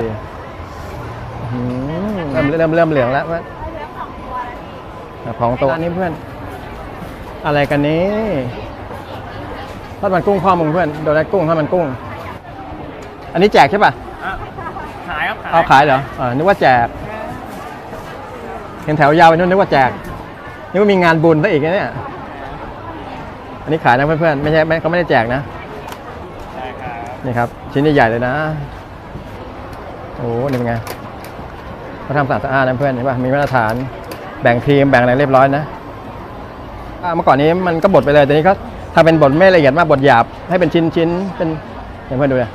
ดีอืมเริ่มเริ่มเริ่มเหลืองแล้วเพื่อนของตัวอันนี้เพื่อน อะไรกันนี้ทอดมันกุ้งพ่อมึงเพื่อนโดนัทกุ้งทอดมันกุ้ง อันนี้แจกใช่ป่ะอะขายครับขายเอาขายเหรออ่านึกว่าแจก เห็นแถวยาวไปนู่นนึกว่าแจกนึกว่ามีงานบุญซะอีกนะเนี่ยอันนี้ขายนะเพื่อนๆไม่ใช่ไม่เขาไม่ได้แจกนะใช่ครับนี่ครับ ชิ้นใหญ่ๆเลยนะ โอ้โหนี่เป็นไงเขาทำสะอาดสะอาดนะเพื่อนเห็นป่ะมีมาตรฐานแบ่งทีมแบ่งอะไรเรียบร้อยนะเมื่อก่อนนี้มันก็บดไปเลยแต่นี้ก็ทำเป็นบดไม่ละเอียดมากบดหยาบให้เป็นชิ้นชิ้นเป็นเห็นเพื่อนดูเลย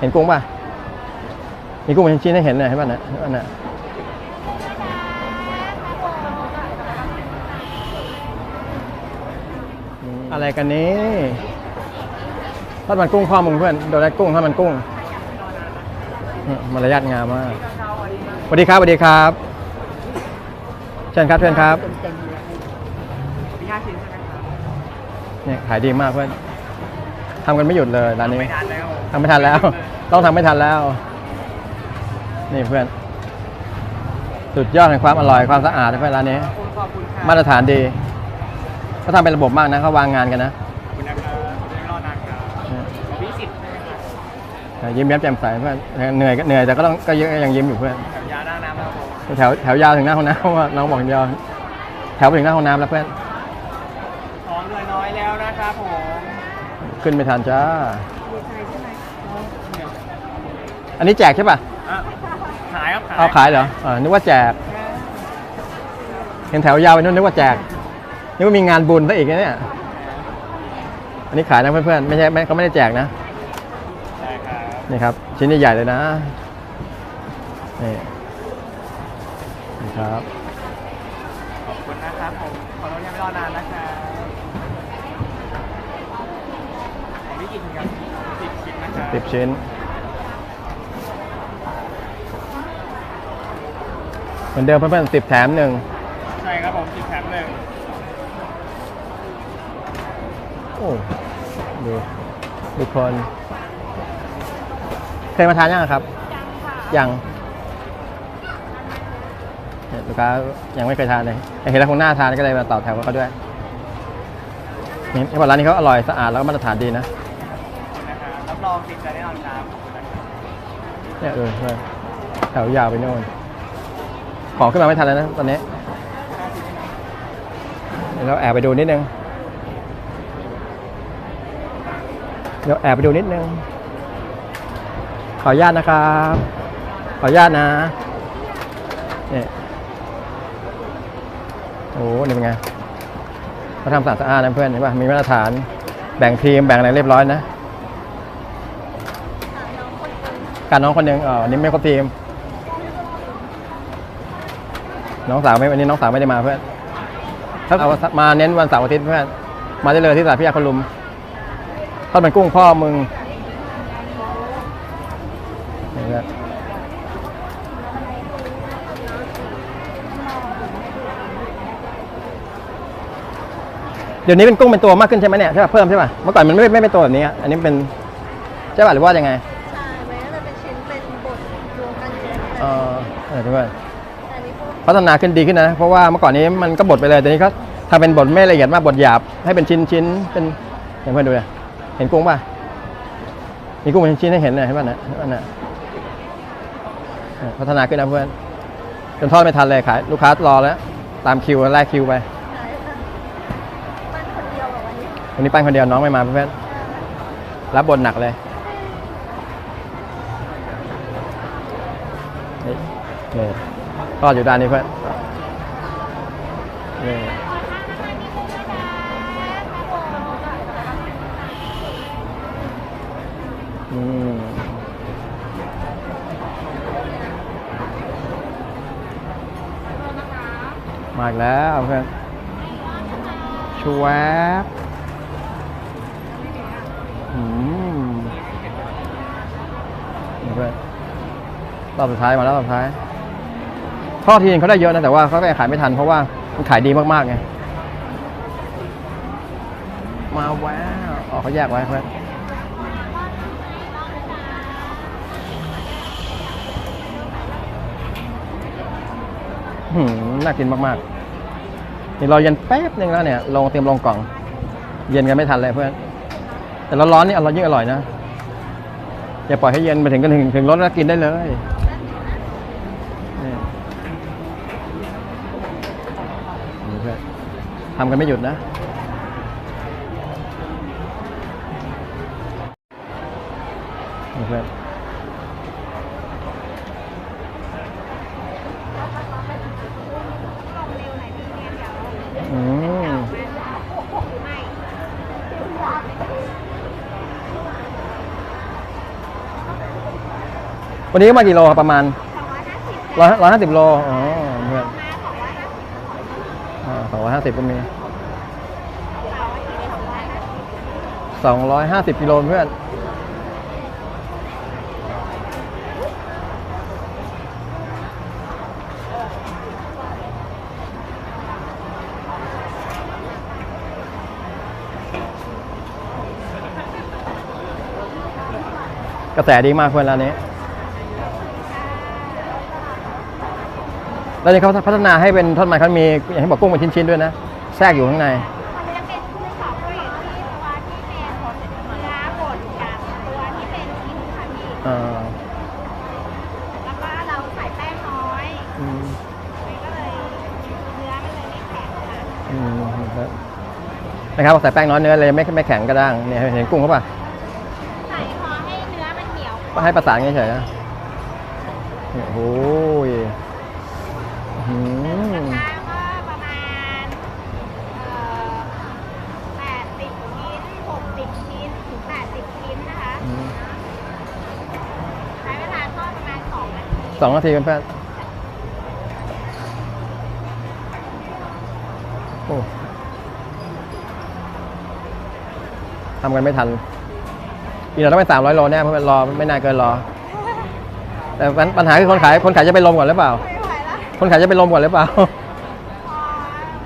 เห็นกุ้งป่ะมีกุ้งเป็นชิ้นให้เห็นเลยเห็นป่ะนะเห็นป่ะนะอะไรกันนี้ทอดมันกุ้งพ่อมึงเพื่อนโดนัทกุ้งทอดมันกุ้ง มมารยาทงามมากสวัสดีครับสวัสดีครับ เชิญครับเชิญครับมีห้าชิ้นใช่ไหมครับเนี่ยขายดีมากเพื่อนทำกันไม่หยุดเลยร้านนี้ไม่ทานแล้วทำไม่ทันแล้ว ต้องทำไม่ทันแล้ว นี่เพื่อน สุดยอดแห่งความอร่อยความสะอาดนะเพื่อนร้านนี้ขอบคุณขอบคุณครับมาตรฐานดีเขาทำเป็นระบบมากนะเขาวางงานกันนะ ยิ้มแย้มแจ่มใสเพื่อนเหนื่อยก็เหนื่อยแต่ก็ต้องก็ยังยิ้มอยู่เพื่อน แถวยาหน้าน้ำครับผมแถวแถวยาวถึงหน้าห้องน้ำว่าน้องบอกยาวแถวไปถึงหน้าห้องน้ำแล้วเพื่อน ของเหลือน้อยแล้วนะครับผมขึ้นไม่ทันจ้าอันนี้แจกใช่ป่ะ อะขายครับขายเอาขายเหรออ่านึกว่าแจก เห็นแถวยาวไปนู่นนึกว่าแจก นึกว่ามีงานบุญซะอีกนะเนี่ย อันนี้ขายนะเพื่อนๆ ไม่ใช่ไม่เขาไม่ได้แจกนะใช่ครับ นี่ครับ ชิ้นใหญ่ๆเลยนะนี่นี่ครับขอบคุณนะครับผมขอโทษที่ไม่รอนานนะครับของพี่กี่ชิ้นครับสิบชิ้นนะครับสิบชิ้นเหมือนเดิมเพื่อนๆสิบแถมหนึ่งใช่ครับผมสิบแถมหนึ่งโอ้ดูทุกคน เคยมาทานยังครับยังเนี่ยลูกค้ายังไม่เคยทานเลยเห็นแล้วคงน่าทานก็เลยมาต่อแถวกับเขาด้วยนี่ที่บอกร้านนี้เขาอร่อยสะอาดแล้วก็มาตรฐานดีนะนะครับรับรองติดใจแน่นอนครับขอบคุณนะครับเนี่ยเออเพื่อนแถวยาวไปโน่นของขึ้นมาไม่ทันแล้วนะตอนนี้เดี๋ยวเราแอบไปดูนิดนึงเดี๋ยวแอบไปดูนิดนึงข ออนุญาตนะครับ ขออนุญาตนะเนี่ยโอ้โหนี่เป็นไงเขาทำสะอาดสะอาดนะเพื่อนเห็นป่ะมีมาตรฐานแบ่งทีมแบ่งอะไรเรียบร้อยนะการน้องคนหนึ่งอ๋ออันนี้ไม่ครบทีม น้องสาวไม่วันนี้น้องสาวไม่ได้มาเพื่อนถ้าเอามาเน้นวันเสาร์อาทิตย์เพื่อนมาได้เลยที่ตลาดพิยาคนลุมทอดมันกุ้งพ่อมึงนี่เพื่อน เดี๋ยวนี้เป็นกุ้งเป็นตัวมากขึ้นใช่ไหมเนี่ยใช่ป่ะเพิ่มใช่ป่ะเมื่อก่อนมันไม่ไม่เป็นตัวแบบนี้อะอันนี้เป็นใช่ป่ะหรือว่ายังไงใช่มันก็จะเป็นชิ้นเป็นบทรวมกันอยู่ในนั้นเออเออเพื่อนแต่อันนี้พวกพัฒนาขึ้นดีขึ้นนะเพราะว่าเมื่อก่อนนี้มันก็บดไปเลยแต่นี้ก็ทำเป็นบดไม่ละเอียดมากบดหยาบให้เป็นชิ้นชิ้นๆเป็นเห็นเพื่อนดูเลยเห็นกุ้งป่ะมีกุ้งเป็นชิ้นๆให้เห็นเลยเห็นป่ะนะเห็นป่ะนะเออพัฒนาขึ้นนะเพื่อนจนทอดไม่ทันเลยขายลูกค้ารอแล้ว ตามคิวแรกคิวไป วันนี้วันนี้ปั้นคนเดียวน้องไม่มาเพื่อนรับบทหนักเลยนี่นี่ทอดอยู่ด้านนี้เพื่อนนี่อืมมาอีกแล้วเพื่อนชวบอืมนี่เพื่อน อืมรอบสุดท้ายมาแล้วรอบสุดท้ายข้อทีนเขาได้เยอะนะแต่ว่าเขาก็ขายไม่ทันเพราะว่ามันขายดีมากๆไงมาว้วออกเขาแยกไว้ครับน่ากินมากๆนี่เราเย็นแป๊บหนึ่งแล้วเนี่ยลงเตรียมลงกล่อง เย็นกันไม่ทันเลยเพื่อน แต่ร้อนๆนี่อร่อยยิ่งอร่อยนะ อย่าปล่อยให้เย็นไปถึงกันถึงถึงรถแล้วกินได้เลยนี่เพื่อนทำกันไม่หยุดนะ เพื่อนอืม วันนี้ก็มากี่โลครับประมาณร้อยร้อยห้าสิบโล อ๋อเพื่อนสองร้อยห้าสิบก็มีสองร้อยห้าสิบกิโลเพื่อนกระแสดีมากเพื่อนร้านนี้ แล้วนี่เขาพัฒนาให้เป็นทอดมันเขามีอย่างที่บอกกุ้งเป็นชิ้นๆด้วยนะ แทรกอยู่ข้างใน มันจะเป็นคู่สองตัวอย่างที่ตัวที่เป็นเนื้อบดกับตัวที่เป็นชิ้นค่ะพี่เอ่อแล้วก็เราใส่แป้งน้อยอืมมันก็เลยเนื้อมันเลยไม่แข็งค่ะอืมครับนะครับใส่แป้งน้อยเนื้อเลยไม่ไม่แข็งกระด้างเนี่ยเห็นกุ้งเขาป่ะใส่พอให้เนื้อมันเหนียวให้ประสานเฉยๆนะโอ้โหยอืมข้างก็ประมาณเอ่อแปดสิบชิ้นหกสิบชิ้นถึงแปดสิบชิ้นนะคะอืม ใช้เวลาทอดประมาณสองนาทีสองนาทีกันเพื่อนโอ้ทำกันไม่ทัน อีกหน่อยต้องไปสามร้อยโลแน่เพราะมันรอไม่นานเกินรอ แต่ปัญปัญหาคือคนขายคนขายจะไปลมก่อนหรือเปล่าไม่ไหวแล้ว คนขายจะไปลมก่อนหรือเปล่าพอ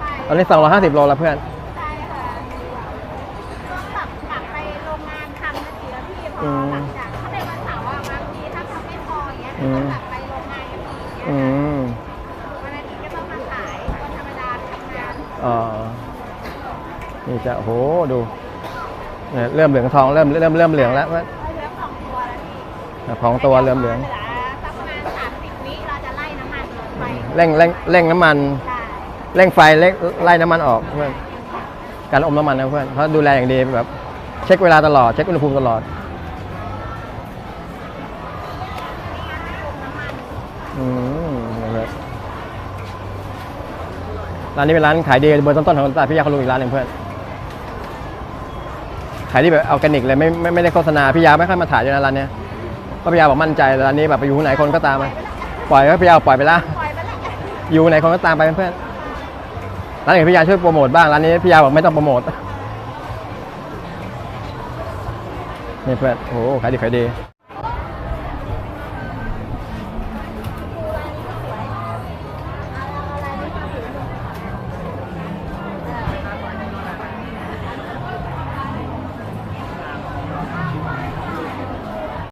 ไปตอนนี้สองร้อยห้าสิบโลแล้วเพื่อน ใช่ค่ะต้องกลับกลับไปโรงงานทำนาทีละพี่พอือมหลังจากถ้าเป็นวันเสาร์อะบางทีถ้าทำไม่พออย่างเงี้ยอืก็มกลับไปโรงงานกันอีกอืมวันอาทิตย์ก็ต้องมาขายวันธรรมดาทำงานอ๋อนี่จะโอ้โหดูเนี่ยเริ่มเหลืองทองเริ่มเริ่มเริ่มเหลืองแล้วเพื่อนเลือกของตัวแล้วพี่ของตัวเริ่มเหลือง ร่งเร่งเร่งน้ำมันได้เร่งไฟเร่งไล่น้ำมันออกเพื่อนการอมน้ำมันนะเพื่อนเขาดูแลอย่างดีแบบเช็คเวลาตลอดเช็คอุณหภูมิตลอดอืมนะครับร้านนี้เป็นร้านขายดีเบอร์ต้นๆของตลาดพี่ยาเขาลุงอีกร้านหนึ่งเพื่อนขายดีแบบออร์แกนิกเลยไม่ไม่ไม่ได้โฆษณาพี่ยาไม่ค่อยมาถ่ายด้วยนะร้านเนี้ยเพราะพี่ยาบอกมั่นใจร้านนี้แบบไปอยู่ไหนคนก็ตามมาปล่อยก็พี่ยาปล่อยไปละปล่ อยู่ไหนคนก็ตามไปเพื่อนร้านอื่นพี่ยาช่วยโปรโมทบ้างร้านนี้พี่ยาบอกไม่ต้องโปรโมทนี่เพื่อนโอ้โหขายดีขายดี